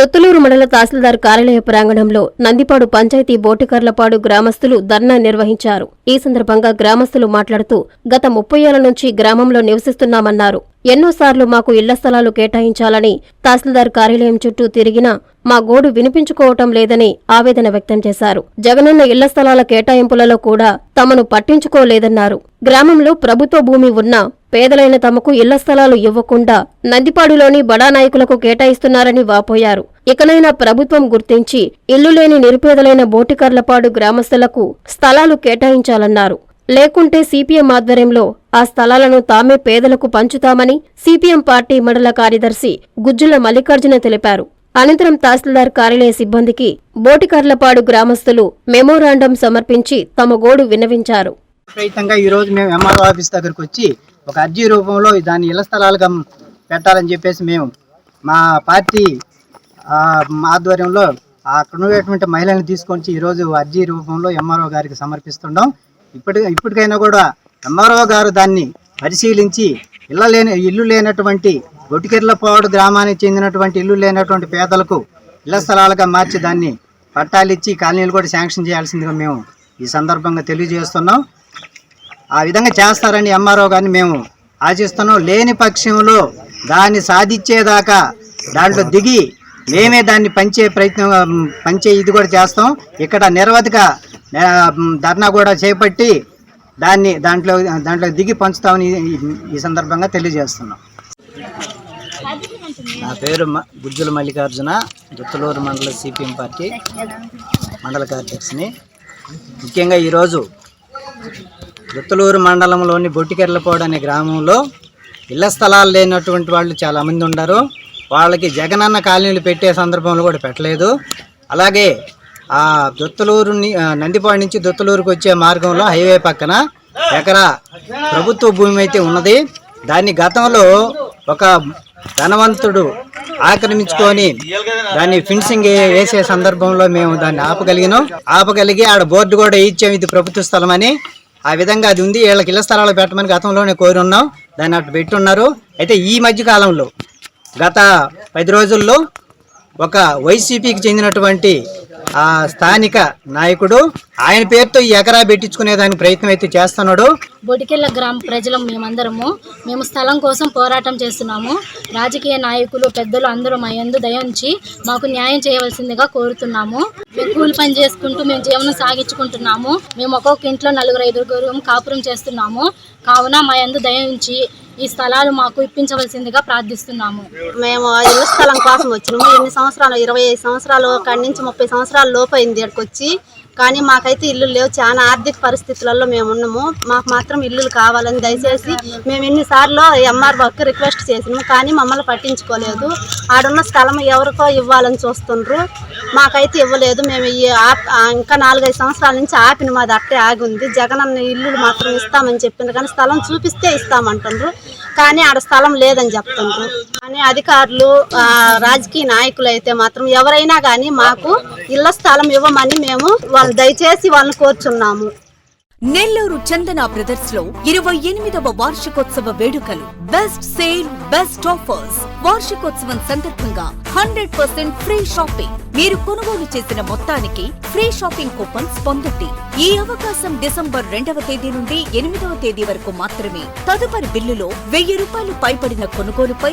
దొత్తులూరు మండల తహసీల్దార్ కార్యాలయ ప్రాంగణంలో నందిపాడు పంచాయతీ బోటికర్లపాడు గ్రామస్తులు ధర్నా నిర్వహించారు. ఈ సందర్భంగా గ్రామస్తులు మాట్లాడుతూ గత ముప్పై ఏళ్ళ నుంచి గ్రామంలో నివసిస్తున్నామన్నారు. ఎన్నోసార్లు మాకు ఇళ్ళ స్థలాలు కేటాయించాలని తహసీల్దార్ కార్యాలయం చుట్టూ తిరిగినా మా గోడు వినిపించుకోవటం లేదని ఆవేదన వ్యక్తం చేశారు. జగనన్న ఇళ్ళ స్థలాల కేటాయింపులలో కూడా తమను పట్టించుకోలేదన్నారు. గ్రామంలో ప్రభుత్వ భూమి ఉన్నా పేదలైన తమకు ఇళ్ళ స్థలాలు ఇవ్వకుండా నందిపాడులోని బడా నాయకులకు కేటాయిస్తున్నారని వాపోయారు. ఇకనైనా ప్రభుత్వం గుర్తించి ఇల్లు లేని నిరుపేదలైన బోటికర్లపాడు గ్రామస్తులకు స్థలాలు కేటాయించాలన్నారు. లేకుంటే సిపిఎం ఆధ్వర్యంలో ఆ స్థలాలను తామే పేదలకు పంచుతామని సిపిఎం పార్టీ మండల కార్యదర్శి గుజ్జుల మల్లికార్జున తెలిపారు. అనంతరం తహసీల్దార్ కార్యాలయ సిబ్బందికి బోటికర్లపాడు గ్రామస్తులు మెమోరాండం సమర్పించి తమ గోడు విన్నవించారు. ప్రయత్నంగా మేము ఎంఆర్ఓ ఆఫీస్ దగ్గరకు వచ్చి ఒక అర్జీ రూపంలో దాన్ని ఇళ్ళ స్థలాలుగా పెట్టాలని చెప్పేసి మేము మా పార్టీ ఆధ్వర్యంలో అక్కడ ఉన్నటువంటి మహిళలను తీసుకొని ఈరోజు అర్జీ రూపంలో ఎంఆర్ఓ గారికి సమర్పిస్తున్నాం ఇప్పటి ఇప్పటికైనా కూడా ఎంఆర్ఓ గారు దాన్ని పరిశీలించి ఇళ్ళ లేని ఇల్లు లేనటువంటి గొటికెర్లపాడు గ్రామానికి చెందినటువంటి ఇల్లు లేనటువంటి పేదలకు ఇళ్ళ స్థలాలుగా మార్చి దాన్ని పట్టాలిచ్చి కాలనీలు కూడా శాంక్షన్ చేయాల్సిందిగా మేము ఈ సందర్భంగా తెలియజేస్తున్నాం. ఆ విధంగా చేస్తారని ఎంఆర్ఓ గారిని మేము ఆశిస్తున్నాం. లేని పక్షంలో దాన్ని సాధించేదాకా దాంట్లో దిగి మేమే దాన్ని పంచే ప్రయత్నం పంచే ఇది కూడా చేస్తాం. ఇక్కడ నిరవధిక ధర్నా కూడా చేపట్టి దాన్ని దాంట్లో దాంట్లో దిగి పంచుతామని ఈ- సందర్భంగా తెలియజేస్తున్నాం. నా పేరు మ- గుజ్జుల మల్లికార్జున దుత్తలూరు మండల సిపిఎం పార్టీ మండల కార్యదర్శిని. ముఖ్యంగా ఈరోజు దుత్తలూరు మండలంలోని బొట్టికెర్లపోడు అనే గ్రామంలో ఇళ్ళ స్థలాలు లేనటువంటి వాళ్ళు చాలా మంది ఉన్నారు. వాళ్ళకి జగనన్న కాలనీలు పెట్టే సందర్భంలో కూడా పెట్టలేదు. అలాగే ఆ దొత్తలూరు నందిపాడు నుంచి దొత్తలూరుకు వచ్చే మార్గంలో హైవే పక్కన ఎకరా ప్రభుత్వ భూమి అయితే ఉన్నది. దాన్ని గతంలో ఒక ధనవంతుడు ఆక్రమించుకొని దాన్ని ఫిన్సింగ్ వేసే సందర్భంలో మేము దాన్ని ఆపగలిగినాం. ఆపగలిగి ఆడ బోర్డు కూడా ఇచ్చాం ఇది ప్రభుత్వ స్థలం అని. ఆ విధంగా అది ఉంది. వీళ్ళకి ఇళ్ళ స్థలాలు పెట్టమని గతంలోనే కోరి ఉన్నాం దాన్ని అటు పెట్టున్నారు. అయితే ఈ మధ్య కాలంలో గత పది రోజుల్లో ఒక వైసీపీకి చెందినటువంటి స్థానిక నాయకుడు ఆయన పేరుతో ఈ ఎకరా పెట్టించుకునే దానికి ప్రయత్నం అయితే చేస్తున్నాడు. బొటికెళ్ళ గ్రామ ప్రజలం మేమందరము. మేము స్థలం కోసం పోరాటం చేస్తున్నాము. రాజకీయ నాయకులు పెద్దలు అందరూ మా యందు దయ ఉంచి మాకు న్యాయం చేయవలసిందిగా కోరుతున్నాము. మేము కూలి పని చేసుకుంటూ మేము జీవనం సాగించుకుంటున్నాము. మేము ఒక్కొక్క ఇంట్లో నలుగురు ఐదుగురు కాపురం చేస్తున్నాము. కావున మా యందు దయ ఉంచి ఈ స్థలాలు మాకు ఇప్పించవలసిందిగా ప్రార్థిస్తున్నాము. మేము ఇళ్ళ స్థలం కోసం వచ్చినాము? ఎన్ని సంవత్సరాలు? ఇరవై ఐదు సంవత్సరాలు కాడి నుంచి ముప్పై సంవత్సరాల లోపు అయింది ఇక్కడికి వచ్చి. కానీ మాకైతే ఇల్లు లేవు. చాలా ఆర్థిక పరిస్థితులలో మేము ఉన్నాము. మాకు మాత్రం ఇల్లులు కావాలని దయచేసి మేము ఎన్నిసార్లు ఎంఆర్ఓకి రిక్వెస్ట్ చేసినాము. కానీ మమ్మల్ని పట్టించుకోలేదు. ఆడున్న స్థలం ఎవరికో ఇవ్వాలని చూస్తుండ్రు. మాకైతే ఇవ్వలేదు. మేము ఈ ఆ ఇంకా నాలుగైదు సంవత్సరాల నుంచి ఆపిన మాది అట్టే ఆగి ఉంది జగన్ అన్న ఇల్లు మాత్రం ఇస్తామని చెప్పిండ్రు. కానీ స్థలం చూపిస్తే ఇస్తామంటుండ్రు. కానీ ఆడ స్థలం లేదని చెప్తుండ్రు. కానీ అధికారులు రాజకీయ నాయకులు అయితే మాత్రం ఎవరైనా కానీ మాకు ఇళ్ళ స్థలం ఇవ్వమని మేము వాళ్ళు దయచేసి వాళ్ళని కోరుచున్నాము. నెల్లూరు చందన బ్రదర్స్లో ఇరవై ఎనిమిదవ వార్షికోత్సవ వేడుకలు బెస్ట్ సేల్ బెస్ట్ ఆఫర్స్ వార్షికోత్సవం సందర్భంగా హండ్రెడ్ పర్సెంట్ ఫ్రీ షాపింగ్. మీరు కొనుగోలు చేసిన మొత్తానికి ఫ్రీ షాపింగ్ కూపన్స్ పొందండి. ఈ అవకాశం డిసెంబర్ రెండవ తేదీ నుండి ఎనిమిదవ తేదీ వరకు మాత్రమే. తదుపరి బిల్లులో వెయ్యి రూపాయలు పైబడిన కొనుగోలుపై